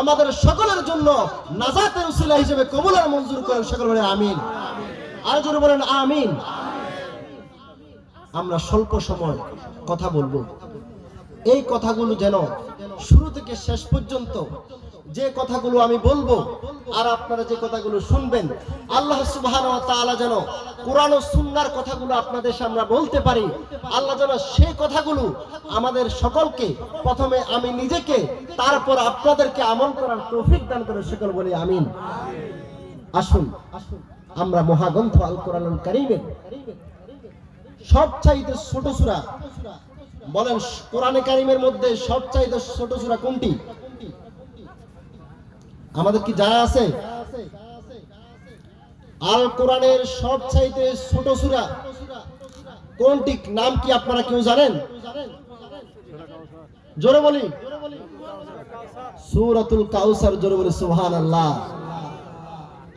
আমাদের সকলের জন্য নাজাতের উসিলা হিসেবে কবুলার মঞ্জুর করেন সকল বলেন আমিন। আর জোরে বলেন আমিন। আমরা স্বল্প সময় কথা বলব। এই কথাগুলো যেন শুরু থেকে শেষ পর্যন্ত যে কথাগুলো আমি বলব আর আপনারা যে কথাগুলো শুনবেন, আল্লাহ যেন কোরআন ও সুন্নাহর কথাগুলো আপনাদের সামনে বলতে পারি। আল্লাহ যেন সেই কথাগুলো আমাদের সকলকে, প্রথমে আমি নিজেকে, তারপর আপনাদেরকে আমল করার তৌফিক দান করে সকল বলি আমিন। আসুন, আমরা মহাগ্রন্থ আল কোরআনুল কারীমের সবচাইতে ছোট সূরা বলেন, কোরআনে কারিমের মধ্যে সবচাইতে ছোট সূরা কোনটি? আমাদের কি জানা আছে? আল কোরআনের সবচাইতে ছোট সূরা কোনটি? নাম কি আপনারা কেউ জানেন? জোরে বলি। সূরাতুল কাউসার, জোরে বলি, সুবহানাল্লাহ।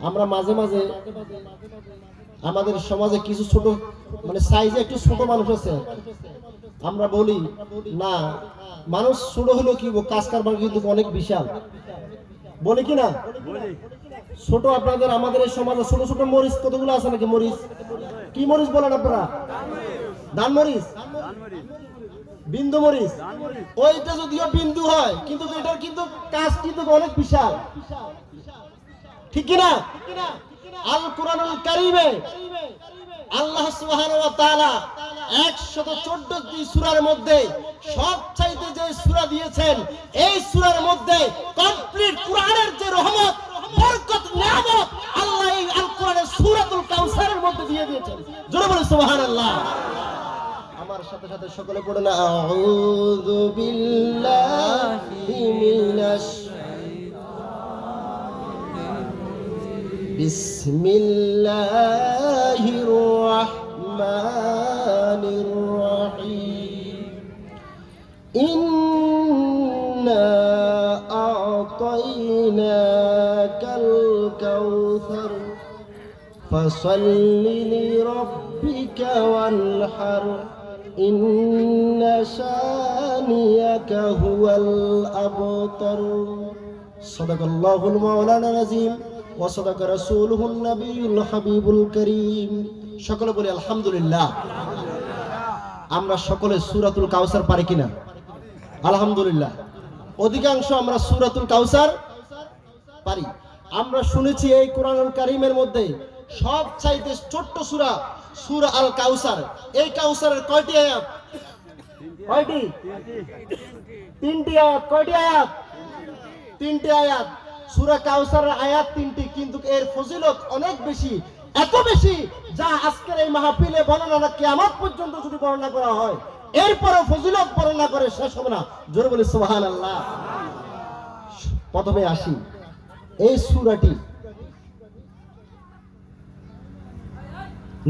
আমরা মাঝে মাঝে আমাদের সমাজে কিছু ছোট মানে সাইজে একটু ছোট মানুষ আছে। আমরা বলি, না, মানুষ ছোট হলেও কি কাজ কারবার কিন্তু অনেক বিশাল। বলি কি না? ছোট আপনাদের, আমাদের এই সমাজে ছোট ছোট মরিচ কতগুলো আছে নাকি মরিচ? কি মরিচ বলেন আপনারা? ধান মরিচ? বিন্দু মরিচ? ওইটা যদিও বিন্দু হয়, কিন্তু এটার কিন্তু কাজ কিন্তু অনেক বিশাল। ঠিক না আল কোরআনুল কারিমে আল্লাহ সুবহানাহু ওয়া তাআলা 114টি সূরার মধ্যে সবচাইতে যে সূরা দিয়েছেন, এই সূরার মধ্যে কমপ্লিট কোরআনের যে রহমত, বরকত, নিয়ামত আল্লাহ এই আল কোরআনের সূরাতুল কাউসারের মধ্যে দিয়ে দিয়েছেন। জোরে বলে সুবহানাল্লাহ। আমার সাথে সাথে সকলে পড়ে না আউযু বিল্লাহি মিনাশ بسم الله الرحمن الرحيم. إنا أعطيناك الكوثر. فصل لربك وانحر. إن شانيك هو الأبتر. صدق الله المولانا العظيم. وصدق رسوله النبي الحبيب الكريم সকলে বলি আলহামদুলিল্লাহ আমরা সকলে সূরাতুল কাউসার পারি কিনা আলহামদুলিল্লাহ অধিকাংশ আমরা সূরাতুল কাউসার পারি আমরা শুনেছি এই কোরআনুল কারীমের মধ্যে সব চাইতে ছোট্ট সূরা সূরা আল কাউসার এই কাউসারের কয়টি আয়াত কয়টি তিনটি আয়াত কয়টি আয়াত তিনটি আয়াত সূরা কাউসারের আয়াত তিনটি কিন্তু এর ফজিলত অনেক বেশি, এত বেশি যা আজকের এই মাহফিলে বর্ণনা না কিয়ামত পর্যন্ত যদি বর্ণনা করা হয় এরপরে ফজিলত বর্ণনা করে শেষ হবে না। জোরে বলি, সুবহানাল্লাহ। প্রথমে আসি, এই সূরাটি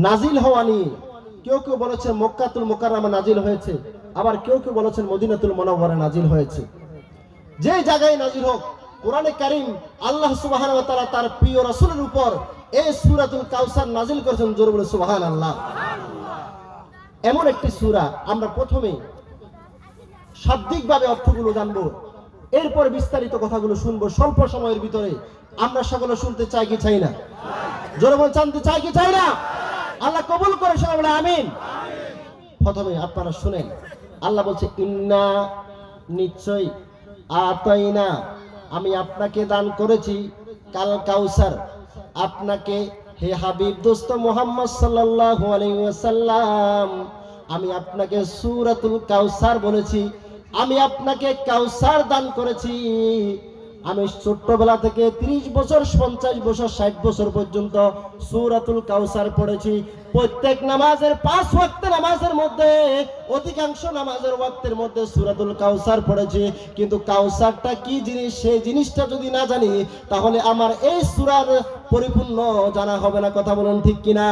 নাজিল হওয়া নিয়ে কেউ কেউ বলেছেন মক্কাতুল মোকাররমা নাজিল হয়েছে, আবার কেউ কেউ বলেছেন মদিনাতুল মুনাওয়ারা নাজিল হয়েছে। যে জায়গায় নাজিল হোক কোরআনে কারিম আল্লাহ সুবহানাহু ওয়া তাআলা তার প্রিয় রাসূলের উপর এই সূরাতুল কাউসার নাজিল করেছেন, জোরে বলে সুবহানাল্লাহ। এমন একটি সুরা আমরা প্রথমে শাব্দিকভাবে অর্থগুলো জানব, এরপর বিস্তারিত কথাগুলো শুনব, স্বল্প সময়ের ভিতরে। আমরা সকলে শুনতে চাই কি চাই না? জোরে বল জানতে চাই কি চাই না? আল্লাহ কবুল করে বলে আমিন। প্রথমে আপনারা শুনেন, আল্লাহ বলছে, ইন্না নিশ্চয় আতাইনা আমি আপনাকে দান করেছি কাল কাউসার। আপনাকে হে হাবিব দোস্ত মোহাম্মদ ওয়াসাল্লাম, আমি আপনাকে সূরাতুল কাউসার বলেছি। আমি আপনাকে কাউসার দান করেছি। আমি ছোট্টবেলা থেকে 30 বছর, পঞ্চাশ বছর, ষাট বছর পর্যন্ত সুরাতুল কাউসার পড়েছি। প্রত্যেক নামাজের পাঁচ ওয়াক্ত নামাজের মধ্যে, অধিকাংশ নামাজের ওয়াক্তের মধ্যে সুরাতুল কাউসার পড়েছি। কিন্তু কাউসারটা কি জিনিস, সেই জিনিসটা যদি না জানি, তাহলে আমার এই সুরার পরিপূর্ণ জানা হবে না। কথা বলুন ঠিক কিনা?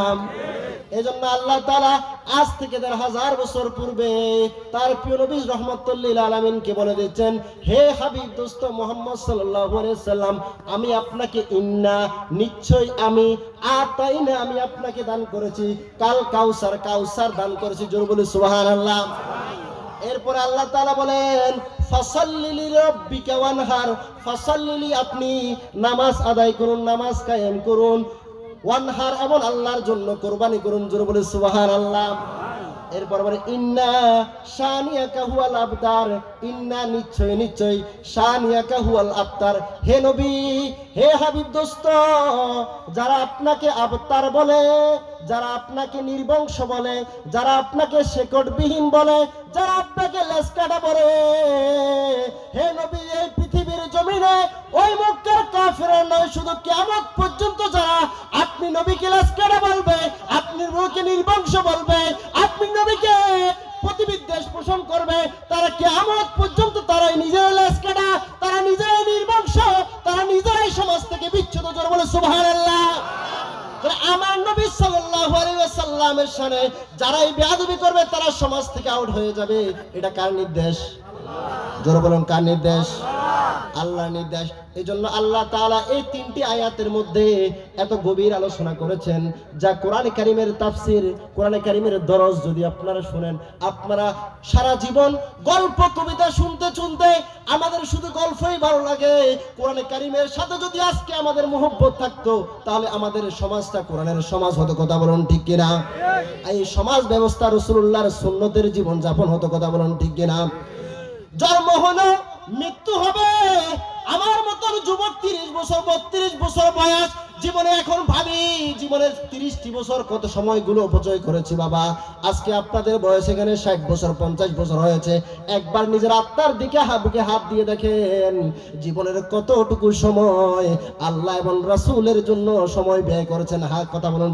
এজন্য আল্লাহ তাআলা আজ থেকে দেড় হাজার বছর পূর্বে তার প্রিয় নবী রহমতুল্লিল আলমিনকে বলে দিচ্ছেন, হে হাবিব দোস্ত মোহাম্মদ সাল্লাম আমি আপনাকে ইন্না নিশ্চয় আমি আতাইনা আমি আপনাকে দান করেছি। কাল কাউসার কাউসার দান করেছি, জোর বলে সুবহানাল্লাহ। এরপরে আল্লাহ তাআলা বলেন ফাসাল্লিলি আপনি, নামাজ আদায় করুন, নামাজ কায়েম করুন। ওয়ানহার আল্লাহর জন্য কোরবানি করুন, জোরে বলে সুবহানাল্লাহ। এরপর বলে, ইন্না শানিয়াকা হুয়াল আবতার ইন্না নিশ্চয় নিশ্চয়, শানিয়াকা হুয়াল আবতার হে নবী, হে হাবিব দোস্ত, যারা আপনাকে আবতার বলে, যারা আপনাকে নির্বংশ বলে, যারা আপনাকে শেকড়বিহীন বলে, যারা আপনাকে লেসকাটা বলে, হে নবী, এই পৃথিবীর জমিনে ওই মক্কার কাফের নয়, শুধু কেমন পর্যন্ত যারা সমাজ থেকে বিচ্ছুত জোরে বলে, সুবহানাল্লাহ। আমার নবী সাল্লাল্লাহু আলাইহি ওয়াসাল্লামের সামনে যারা এই বেয়াদবি করবে, তারা সমাজ থেকে আউট হয়ে যাবে। এটা কার নির্দেশ? জোরে বলুন, কার নির্দেশ? আল্লাহর নির্দেশ। এই জন্য আল্লাহ তাআলা এই তিনটি আয়াতের মধ্যে এত গভীর আলোচনা করেছেন, যা কোরআন কারিমের তাফসির, কোরআন কারিমের দরজ যদি আপনারা শুনেন, আপনারা সারা জীবন গল্প, কবিতা শুনতে শুনতে আমাদের শুধু গল্পই ভালো লাগে। কোরআন কারিমের সাথে যদি আজকে আমাদের মোহব্বত থাকতো, তাহলে আমাদের সমাজটা কোরআনের সমাজ হতো, কথা বলুন ঠিক কিনা? এই সমাজ ব্যবস্থা রসুল্লাহর সুন্নতের জীবন যাপন হতো, কথা বলুন ঠিক কিনা? জন্ম হলো মৃত্যু হবে। আমার মতন যুবক তিরিশ বছর, বত্রিশ বছর বয়স, জীবনে এখন ভাবি জীবনের তিরিশটি বছর কত সময়গুলো অপচয় করেছি বাবা। আজকে আপনাদের বয়স এখানে ষাট বছর, পঞ্চাশ বছর হয়েছে। একবার নিজের আত্মার দিকে হাবুকে হাত দিয়ে দেখেন, জীবনের কতটুকু সময়। আল্লাহ এবং রাসূলের জন্য সময় ব্যয় করেছেন। হা কথা বলুন